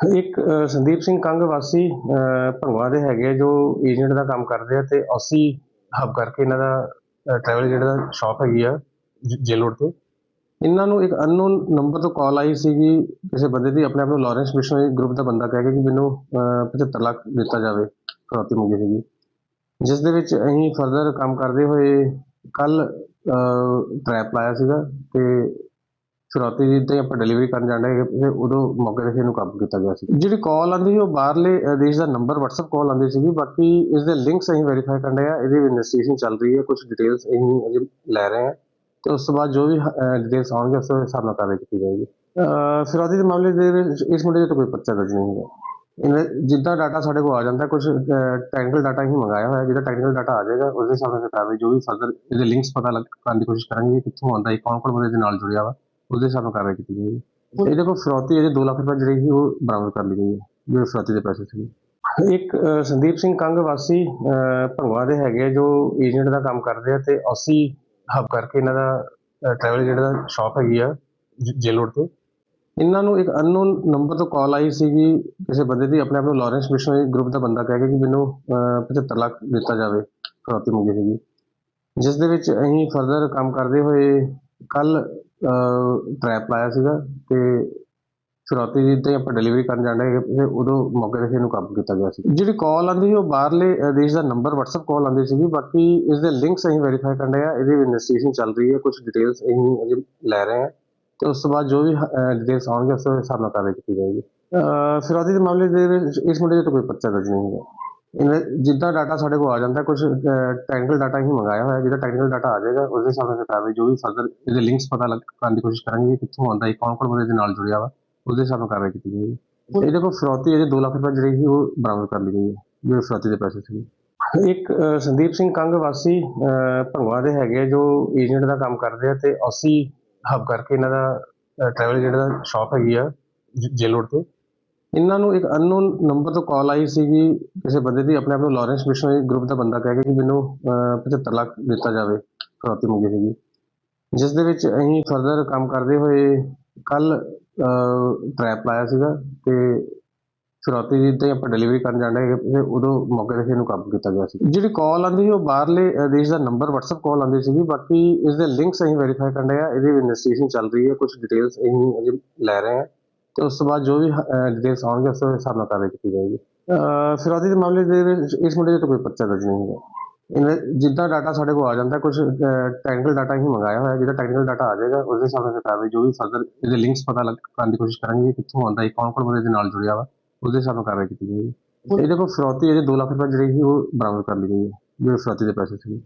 ਇੱਕ ਸੰਦੀਪ ਸਿੰਘ ਕੰਗ ਵਾਸੀ ਅ, ਭੰਗਵਾ ਦੇ ਹੈਗੇ ਆ ਜੋ ਏਜੰਟ ਦਾ ਕੰਮ ਕਰਦੇ ਆ ਤੇ ਅਸੀਂ ਹੱਬ ਕਰਕੇ ਇਹਨਾਂ ਦਾ ਟਰੈਵਲ ਜਿਹੜਾ ਸ਼ਾਪ ਹੈਗੀ ਆ ਜੇਲ ਤੇ। ਇਹਨਾਂ ਨੂੰ ਇੱਕ ਅਨਨੋਨ ਨੰਬਰ ਤੋਂ ਕਾਲ ਆਈ ਸੀਗੀ ਕਿਸੇ ਬੰਦੇ ਦੀ ਆਪਣੇ ਆਪ ਨੂੰ ਲਾਰੈਂਸ ਮਿਸ਼ਨਰੀ ਗਰੁੱਪ ਦਾ ਬੰਦਾ ਕਹਿ ਕੇ ਕਿ ਮੈਨੂੰ ਅ, 75 ਲੱਖ ਦਿੱਤਾ ਜਾਵੇ ਫਰੌਤੀ ਮੰਗੀ ਸੀਗੀ ਜਿਸ ਦੇ ਵਿੱਚ ਅਸੀਂ ਫਰਦਰ ਕੰਮ ਕਰਦੇ ਹੋਏ ਕੱਲ ਟਰੈਪ ਲਾਇਆ ਸੀਗਾ ਤੇ ਫਿਰੌਤੀ ਦੀ ਤੇ ਆਪਾਂ ਡਿਲੀਵਰੀ ਕਰਨ ਜਾਣਾ ਹੈ ਤੇ ਉਦੋਂ ਮੌਕੇ ਤੇ ਇਹਨੂੰ ਕਾਬੂ ਕੀਤਾ ਗਿਆ ਸੀ। ਜਿਹੜੀ ਕਾਲ ਆਂਦੀ ਸੀ ਉਹ ਬਾਹਰਲੇ ਦੇਸ਼ ਦਾ ਨੰਬਰ WhatsApp ਕਾਲ ਆਂਦੀ ਸੀਗੀ ਬਾਕੀ ਇਸ ਦੇ ਲਿੰਕਸ ਅਸੀਂ ਵੈਰੀਫਾਈ ਕਰਨ ਰਹੇ ਆ ਇਹਦੀ ਇਨਵੈਸਟੀਗੇਸ਼ਨ ਚੱਲ ਰਹੀ ਹੈ ਕੁਝ ਡਿਟੇਲਸ ਅਸੀਂ ਅਜੇ ਲੈ ਰਹੇ ਹਾਂ। ਤੇ ਉਸ ਤੋਂ ਬਾਅਦ ਜੋ ਵੀ ਡਿਟੇਲਸ ਆਉਣਗੇ ਉਸ ਦੇ ਹਿਸਾਬ ਨਾਲ ਕਾਰਵਾਈ ਕੀਤੀ ਜਾਏਗੀ। ਅ, ਦੇ ਮਾਮਲੇ ਦੇ ਇਸ ਮੁੰਡੇ 'ਤੇ ਤਾਂ ਕੋਈ ਪਰਚਾ ਦਰਜ ਨਹੀਂ ਹੈਗਾ ਇਨਵੈ- ਜਿੱਦਾਂ ਡਾਟਾ ਸਾਡੇ ਕੋਲ ਆ ਜਾਂਦਾ ਕੁਝ ਟੈਕਨੀਕਲ ਡਾਟਾ ਹੀ ਮੰਗਾਇਆ ਹੋਇਆ ਜਿਹਦਾ ਟੈਕਨੀਕਲ ਡਾਟਾ ਆ ਜਾਏਗਾ ਉਸ ਦੇ ਹਿਸਾਬ ਨਾਲ ਕਾਰਵਾਈ ਜੋ ਵੀ ਫਰਦਰ ਇਹਦੇ ਲਿੰਕਸ ਪਤਾ ਲੱਗ ਕਰਨ ਦੀ ਕੋਸ਼ਿਸ਼ ਕਰਾਂਗੇ ਕਿ ਕਿੱਥੋਂ ਆਉਂਦਾ ਹੈ ਕੌਣ ਕੌਣ ਬੰਦੇ ਦੇ ਨਾਲ ਜੁੜਿਆ ਵਾ। ਉਹਦੇ ਨਾਲ ਕਾਰਵਾਈ ਕੀਤੀ ਜਾਏਗੀ ਇਹਦੇ ਕੋਲ ਫਰੌਤੀ ਅਜੇ 2 ਲੱਖ ਰੁਪਏ ਜਿਹੜੀ ਸੀ ਉਹ ਬਰਾਮਦ ਕਰ ਲਈ ਗਈ ਹੈ ਜੋ ਫਰੌਤੀ ਦੇ ਪੈਸੇ ਸੀ ਇੱਕ ਸੰਦੀਪ ਸਿੰਘ ਕੰਗ ਵਾਸੀ ਭੰਗਵਾ ਦੇ ਹੈਗੇ ਜੋ ਏਜੰਟ ਦਾ ਕੰਮ ਕਰਦੇ ਆ ਤੇ ਅਸੀਂ ਹਬ ਕਰਕੇ ਇਹਨਾਂ ਦਾ ਟਰੈਵਲ ਜਿਹੜਾ ਸ਼ਾਪ ਹੈਗੀ ਆ ਜੇਲ ਰੋਡ ਤੇ। ਇਹਨਾਂ ਨੂੰ ਇੱਕ ਅਨਨੋਨ ਨੰਬਰ ਤੋਂ ਕਾਲ ਆਈ ਸੀਗੀ ਕਿਸੇ ਬੰਦੇ ਦੀ ਆਪਣੇ ਆਪ ਨੂੰ ਲਾਰੈਂਸ ਮਿਸ਼ਨਰੀ ਗਰੁੱਪ ਦਾ ਬੰਦਾ ਕਹਿ ਕੇ ਕਿ ਮੈਨੂੰ ਅ, 75 ਲੱਖ ਦਿੱਤਾ ਜਾਵੇ ਫਰੌਤੀ ਮੰਗੀ ਸੀਗੀ ਜਿਸ ਦੇ ਵਿੱਚ ਅਸੀਂ ਫਰਦਰ ਕੰਮ ਕਰਦੇ ਹੋਏ ਕੱਲ ਟਰੈਪ ਲਾਇਆ ਸੀਗਾ ਤੇ ਫਿਰੌਤੀ ਦੀ ਤੇ ਆਪਾਂ ਡਿਲੀਵਰੀ ਕਰਨ ਜਾਣਾ ਹੈ ਤੇ ਉਦੋਂ ਮੌਕੇ ਤੇ ਇਹਨੂੰ ਕਾਬੂ ਕੀਤਾ ਗਿਆ ਸੀ। ਜਿਹੜੀ ਕਾਲ ਆਉਂਦੀ ਸੀ ਉਹ ਬਾਹਰਲੇ ਦੇਸ਼ ਦਾ ਨੰਬਰ WhatsApp ਕਾਲ ਆਉਂਦੀ ਸੀਗੀ ਬਾਕੀ ਇਸ ਦੇ ਲਿੰਕਸ ਅਸੀਂ ਵੈਰੀਫਾਈ ਕਰਨ ਰਹੇ ਆ ਇਹਦੀ ਇਨਵੈਸਟੀਗੇਸ਼ਨ ਚੱਲ ਰਹੀ ਹੈ ਕੁਝ ਡਿਟੇਲਸ ਅਸੀਂ ਅਜੇ ਲੈ ਰਹੇ ਹਾਂ ਤੇ ਉਸ ਤੋਂ ਬਾਅਦ ਜੋ ਵੀ ਡਿਟੇਲਸ ਆਉਣਗੇ ਉਸ ਹਿਸਾਬ ਨਾਲ ਕਾਰਵਾਈ ਕੀਤੀ ਜਾਏਗੀ। ਅ, ਫਿਰੌਤੀ ਦੇ ਮਾਮਲੇ ਦੇ ਵਿੱਚ ਇਸ ਮੁੰਡੇ 'ਤੇ ਤਾਂ ਕੋਈ ਪਰਚਾ ਦਰਜ ਨਹੀਂ ਹੈਗਾ। ਜਿੱਦਾਂ ਡਾਟਾ ਸਾਡੇ ਕੋਲ ਆ ਜਾਂਦਾ ਕੁਝ ਟੈਕਨੀਕਲ ਡਾਟਾ ਹੀ ਮੰਗਾਇਆ ਹੋਇਆ ਜਿਹਦਾ ਟੈਕਨੀਕਲ ਡਾਟਾ ਆ ਜਾਏਗਾ ਉਸ ਦੇ ਹਿਸਾਬ ਨਾਲ ਜੋ ਵੀ ਫਰਦਰ ਇਹਦੇ ਲਿੰਕਸ ਪਤਾ ਕਰਨ ਦੀ ਕੋਸ਼ਿਸ਼ ਕਰਾਂਗੇ ਕਿ ਕਿੱਥੋਂ ਆਉਂਦਾ ਹੈ ਕੌਣ ਕੌਣ ਦੇ ਨਾਲ ਜੁੜਿਆ ਵਾ ਉਹਦੇ ਹਿਸਾਬ ਨਾਲ ਕਾਰਵਾਈ ਕੀਤੀ ਜਾਏਗੀ। ਇਹਦੇ ਕੋਲ ਫਰੌਤੀ ਅਜੇ 2 ਲੱਖ ਰੁਪਏ ਜਿਹੜੀ ਸੀ ਉਹ ਬਰਾਮਦ ਕਰ ਲਈ ਗਈ ਹੈ ਜੋ ਫਰੌਤੀ ਦੇ ਪੈਸੇ ਸੀ। ਇੱਕ ਸੰਦੀਪ ਸਿੰਘ ਕੰਗ ਵਾਸੀ ਅ, ਭੰਗਵਾ ਦੇ ਹੈਗੇ ਜੋ ਏਜੰਟ ਦਾ ਕੰਮ ਕਰਦੇ ਆ ਤੇ ਅਸੀਂ ਹਬ ਕਰਕੇ ਇਹਨਾਂ ਦਾ ਟਰੈਵਲ ਜਿਹੜਾ ਸ਼ਾਪ ਹੈਗੀ ਆ ਜੇਲ ਰੋਡ ਤੇ। ਇਹਨਾਂ ਨੂੰ ਇੱਕ ਅਨਨੋਨ ਨੰਬਰ ਤੋਂ ਕਾਲ ਆਈ ਸੀਗੀ ਕਿਸੇ ਬੰਦੇ ਦੀ ਆਪਣੇ ਆਪ ਨੂੰ ਲਾਰੈਂਸ ਮਿਸ਼ਨਰੀ ਗਰੁੱਪ ਦਾ ਬੰਦਾ ਕਹਿ ਕੇ ਕਿ ਮੈਨੂੰ ਅ, 75 ਲੱਖ ਦਿੱਤਾ ਜਾਵੇ ਫਰੌਤੀ ਮੰਗੀ ਸੀਗੀ ਜਿਸ ਦੇ ਵਿੱਚ ਅਸੀਂ ਫਰਦਰ ਕੰਮ ਕਰਦੇ ਹੋਏ ਕੱਲ ਟਰੈਪ ਲਾਇਆ ਸੀਗਾ ਤੇ ਫਿਰੌਤੀ ਦੀ ਤੇ ਆਪਾਂ ਡਿਲੀਵਰੀ ਕਰਨ ਜਾਣਾ ਹੈ ਤੇ ਉਦੋਂ ਮੌਕੇ ਤੇ ਇਹਨੂੰ ਕਾਬੂ ਕੀਤਾ ਗਿਆ ਸੀ। ਜਿਹੜੀ ਕਾਲ ਆਂਦੀ ਸੀ ਉਹ ਬਾਹਰਲੇ ਦੇਸ਼ ਦਾ ਨੰਬਰ WhatsApp ਕਾਲ ਆਂਦੀ ਸੀਗੀ ਬਾਕੀ ਇਸ ਦੇ ਲਿੰਕਸ ਅਸੀਂ ਵੈਰੀਫਾਈ ਕਰਨ ਰਹੇ ਆ ਇਹਦੀ ਇਨਵੈਸਟੀਗੇਸ਼ਨ ਚੱਲ ਰਹੀ ਹੈ ਕੁਝ ਡਿਟੇਲਸ ਅਸੀਂ ਅਜੇ ਲੈ ਰਹੇ ਹਾਂ। ਤੇ ਉਸ ਤੋਂ ਬਾਅਦ ਜੋ ਵੀ ਡਿਟੇਲਸ ਆਉਣਗੇ, ਉਸ ਦੇ ਹਿਸਾਬ ਨਾਲ ਕਾਰਵਾਈ ਕੀਤੀ ਜਾਏਗੀ। ਫਿਰੌਤੀ ਦੇ ਮਾਮਲੇ ਦੇ ਵਿੱਚ ਇਸ ਮੁੰਡੇ 'ਤੇ ਕੋਈ ਪਰਚਾ ਦਰਜ ਨਹੀਂ ਹੈਗਾ ਇਨਵੈ- ਜਿੱਦਾਂ ਡਾਟਾ ਸਾਡੇ ਕੋਲ ਆ ਜਾਂਦਾ ਕੁਝ ਟੈਕਨੀਕਲ ਡਾਟਾ ਹੀ ਮੰਗਾਇਆ ਹੋਇਆ। ਜਿਹਦਾ ਟੈਕਨੀਕਲ ਡਾਟਾ ਆ ਜਾਏਗਾ ਉਸ ਦੇ ਹਿਸਾਬ ਨਾਲ ਕਾਰਵਾਈ, ਜੋ ਵੀ ਫਰਦਰ ਇਹਦੇ ਲਿੰਕਸ ਪਤਾ ਲੱਗ, ਕਰਨ ਦੀ ਕੋਸ਼ਿਸ਼ ਕਰਾਂਗੇ ਕਿੱਥੋਂ ਆਉਂਦਾ ਹੈ ਕੌਣ ਕੌਣ ਬੰਦੇ ਦੇ ਨਾਲ ਜੁੜਿਆ ਵਾ, ਉਹਦੇ ਹਿਸਾਬ ਨਾਲ ਕਾਰਵਾਈ ਕੀਤੀ ਜਾਏਗੀ। ਇਹਦੇ ਕੋਲ ਫਰੌਤੀ ਇਹਦੇ 2 ਲੱਖ ਰੁਪਏ ਜਿਹੜੀ ਸੀ, ਉਹ ਬਰਾਮਦ ਕਰ ਲਈ ਗਈ ਹੈ ਜਿਹੜੇ ਫਰੌਤੀ ਦੇ ਪੈਸੇ ਸੀ